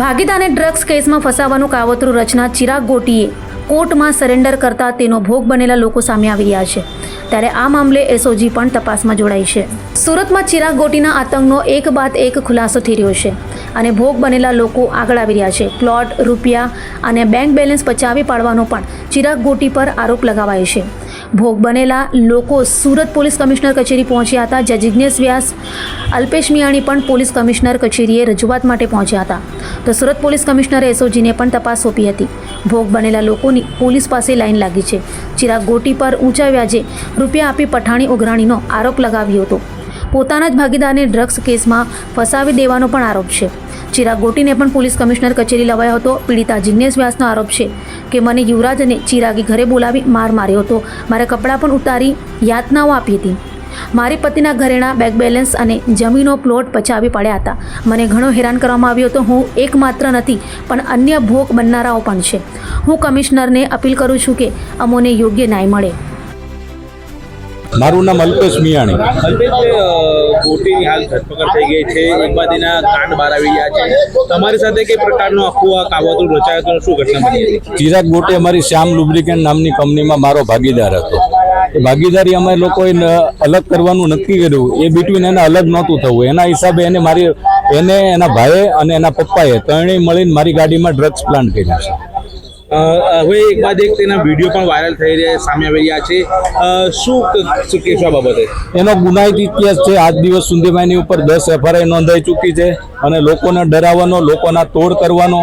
ભાગીદારને drugs કેસમાં ફસાવાનું કાવતરું રચના ચિરાગ ગોટીએ કોર્ટમાં સરેન્ડર કરતા તેનો ભોગ બનેલા લોકો સામે આવી રહ્યા છે. ત્યારે આ મામલે એસઓજી પણ તપાસમાં જોડાઈ છે. સુરતમાં ચિરાગ ગોટીના આતંકનો એક બાદ એક ખુલાસો થઈ રહ્યો છે અને ભોગ બનેલા લોકો આગળ આવી રહ્યા છે. પ્લોટ, રૂપિયા અને બેંક બેલેન્સ પચાવી પાડવાનો પણ ચિરાગ ગોટી પર આરોપ લગાવાયો છે. ભોગ બનેલા લોકો સુરત પોલીસ કમિશનર કચેરી પહોંચ્યા હતા, જ્યાં જિજ્ઞેશ વ્યાસ, અલ્પેશ મિયાણી પણ પોલીસ કમિશનર કચેરીએ રજૂઆત માટે પહોંચ્યા હતા. તો સુરત પોલીસ કમિશનરે એસઓજીને પણ તપાસ સોંપી હતી. ભોગ બનેલા લોકોની પોલીસ પાસે લાઈન લાગી છે. ચિરાગ ગોટી પર ઊંચા વ્યાજે રૂપિયા આપી પઠાણી ઉઘરાણીનો આરોપ લગાવ્યો હતો. પોતાના જ ભાગીદારને ડ્રગ્સ કેસમાં ફસાવી દેવાનો પણ આરોપ છે. ચિરાગ ગોટીને પણ પોલીસ કમિશનર કચેરી લવાયો હતો. પીડિતા જિજ્ઞેશ વ્યાસનો આરોપ છે કે મને યુવરાજ અને ચિરાગે ઘરે બોલાવી માર માર્યો હતો. મારે કપડાં પણ ઉતારી યાતનાઓ આપી હતી. મારી પતિના ઘરેણા બેંક બેલેન્સ અને જમીનો પ્લોટ પચાવી પડ્યા હતા. મને ઘણો હેરાન કરવામાં આવ્યો હતો. હું એકમાત્ર નથી, પણ અન્ય ભોગ બનનારાઓ પણ છે. હું કમિશનરને અપીલ કરું છું કે અમોને યોગ્ય ન્યાય મળે. મારું નામ અલ્પેશ મિયાણી. અલ્પેશભાઈ હાલ ધરપકડ થઈ ગઈ છે. એક બાદ કાંડ બહાર આવી ગયા છે. તમારી સાથે કઈ પ્રકારનો આખું આ કાવતરું રચાયું હતું શું ઘટના બની ચિરાગ ગોટે અમારી શ્યામ લુબ્રિકેન્ટ નામની કંપનીમાં મારો ભાગીદાર હતો. એ ભાગીદારી અમે લોકોએ અલગ કરવાનું નક્કી કર્યું. એ બિટવીન એને અલગ નહોતું થવું. એના હિસાબે એને મારી એને એના ભાઈએ અને એના પપ્પાએ ત્રણેય મળીને મારી ગાડીમાં ડ્રગ્સ પ્લાન્ટ કર્યા છે. હવે એક બાદ એક તેના વીડિયો પણ વાયરલ થઈ રહ્યા સામે આવી રહ્યા છે. શું શું કહેશો આ બાબતે? એનો ગુનાહિત ઇતિહાસ છે, આજ દિવસ સુધીમાં એની ઉપર દસ એફઆરઆઈ નોંધાઈ ચૂકી છે અને લોકોને ડરાવવાનો, લોકોના તોડ કરવાનો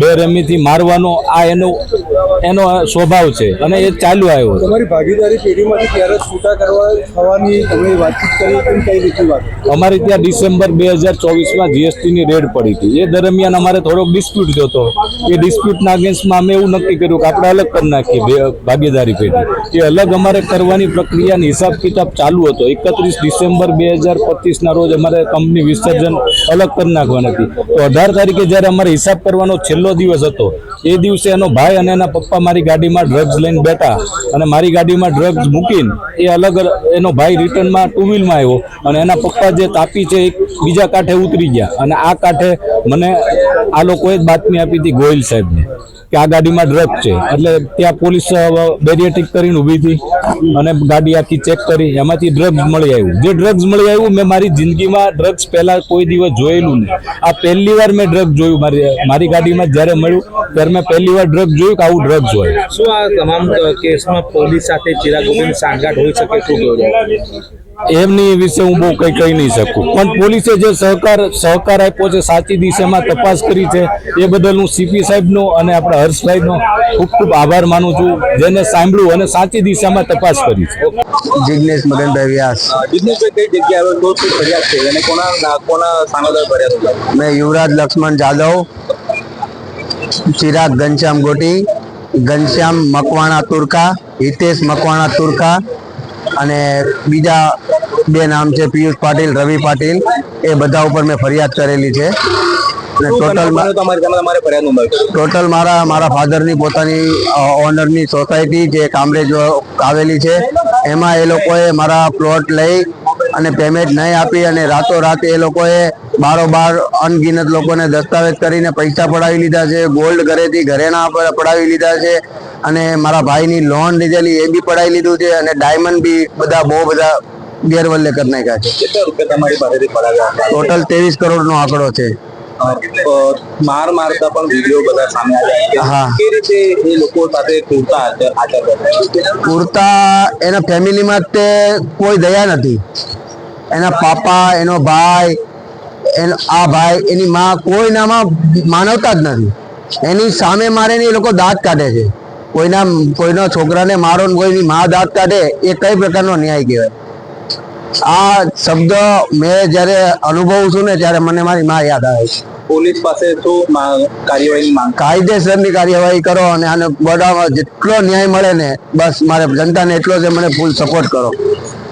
બેરહેમીથી મારવાનો આ એનો એનો સ્વભાવ છે અને એ ચાલુ આવ્યો તમારી ભાગીદારી પેઢીમાંથી ક્યારે છૂટા કરવા થવાની તમે વાતચીત કરી કઈ રીતે વાત? અમારે ત્યાં ડિસેમ્બર બે હજાર ચોવીસમાં જીએસટીની રેડ પડી હતી. એ દરમિયાન અમારે થોડોક ડિસ્પ્યુટ થયો હતો. એ ડિસ્પ્યુટના અગેન્સ્ટમાં અમે એવું નક્કી કર્યું કે આપણે અલગ કરી નાખીએ બે ભાગીદારી પેઢી. એ અલગ અમારે કરવાની પ્રક્રિયાની હિસાબ કિતાબ ચાલુ હતો. એકત્રીસ ડિસેમ્બર બે હજાર પચીસના રોજ અમારે કંપની વિસર્જન અલગ કરી નાખવાની હતી. તો અઢાર તારીખે જ્યારે અમારે હિસાબ કરવાનો છેલ્લો દિવસ હતો. એ દિવસે એનો ભાઈ અને એના પપ્પા મારી ગાડીમાં ડ્રગ્સ લઈને બેઠા અને મારી ગાડીમાં ડ્રગ્સ મૂકીને એ અલગ એનો ભાઈ રિટર્નમાં ટુ વ્હીલમાં આવ્યો અને એના પપ્પા જે તાપી છે એક બીજા કાંઠે ઉતરી ગયા અને આ કાંઠે મને આ લોકોએ જ બાતમી આપી હતી ગોયલ સાહેબને. કે આ ગાડીમાં ડ્રગ છે. એટલે ત્યાં પોલીસ બેરિયટિક કરીને ઊભી હતી અને ગાડી આખી ચેક કરી. એમાંથી ડ્રગ્સ મળી આવ્યું. જે ડ્રગ્સ મળી આવ્યું, મેં મારી જિંદગીમાં ડ્રગ્સ પહેલાં કોઈ દિવસ જોયેલું નહીં. આ પહેલી વાર મેં ડ્રગ જોયું. મારી મારી ગાડીમાં જ્યારે મળ્યું ત્યારે મેં પહેલી વાર ડ્રગ જોયું કે આવું ડ્રગ્સ હોય. શું આ તમામ કેસમાં પોલીસ સાથે ચિરાગ ગોટીની સાંઠગાંઠ હોઈ શકે શું એમની વિશે હું બહુ કંઈ કહી નહીં શકું. પણ પોલીસે જે સહકાર સહકાર આપ્યો છે સાચી દિશામાં તપાસ કરી છે એ બદલ હું સીપી સાહેબનો અને આપણા હર્ષભાઈનો ખૂબ ખૂબ આભાર માનું છું જેને સાંભળ્યું અને સાચી દિશામાં તપાસ કરી છે. જિજ્ઞેશ મગનભાઈ વ્યાસ. બિઝનેસભાઈ કઈ જગ્યાએ હવે કોઈ કોઈ ફરિયાદ છે? અને કોના કોના સાંગોદર ફરિયાદ મેં યુવરાજ લક્ષ્મણ જાદવ ચિરાગ ઘનશ્યામ ગોટી ઘનશ્યામ મકવાણા તુરકા હિતેશ મકવાણા તુરકા અને બીજા બે નામ છે પિયુષ પાટીલ રવિ પાટીલ. એ બધા ઉપર મેં ફરિયાદ કરેલી છે. ટોટલ મારા મારા ફાધરની પોતાની ઓનરની સોસાયટી જે કામરેજ આવેલી છે એમાં એ લોકોએ મારા પ્લોટ લઈ અને પેમેન્ટ નહીં આપી અને રાતોરાત એ લોકોએ બારોબાર અનગિનત લોકોને દસ્તાવેજ કરીને પૈસા પડાવી લીધા છે ગોલ્ડ ઘરેથી ઘરેણા પર પડાવી લીધા છે અને મારા ભાઈની લોન લીધેલી એ બી પડાવી લીધું છે અને ડાયમંડ બી બધા બહુ બધા ગેરવલ્લે કરી નાખ્યા છે. કેટલા રૂપિયા તમારી પાસેથી પડાવ્યા ટોટલ ત્રેવીસ કરોડનો આંકડો છે. માર મારતા પણ વીડિયો બધા સામે આવ્યા હા. કે રીતે એ લોકો સાથે કૃતા આચર કરતા એના ફેમિલીમાં તે કોઈ દયા નથી. એના પાપા એનો ભાઈ આ ભાઈ એની માં કોઈનામાં માનવતા જ નથી. એની સામે મારે એ લોકો દાંત કાઢે છે. કોઈના કોઈના છોકરાને મારો ને કોઈની માં દાંત કાઢે એ કઈ પ્રકારનો ન્યાય કહેવાય. આ શબ્દ મેં જ્યારે અનુભવું છું ને ત્યારે મને મારી માં યાદ આવે છે. પોલીસ પાસે શું કાર્યવાહી માંગ કાયદેસરની કાર્યવાહી કરો અને આને બધામાં જેટલો ન્યાય મળે ને બસ મારે જનતાને એટલો જ મને ફૂલ સપોર્ટ કરો.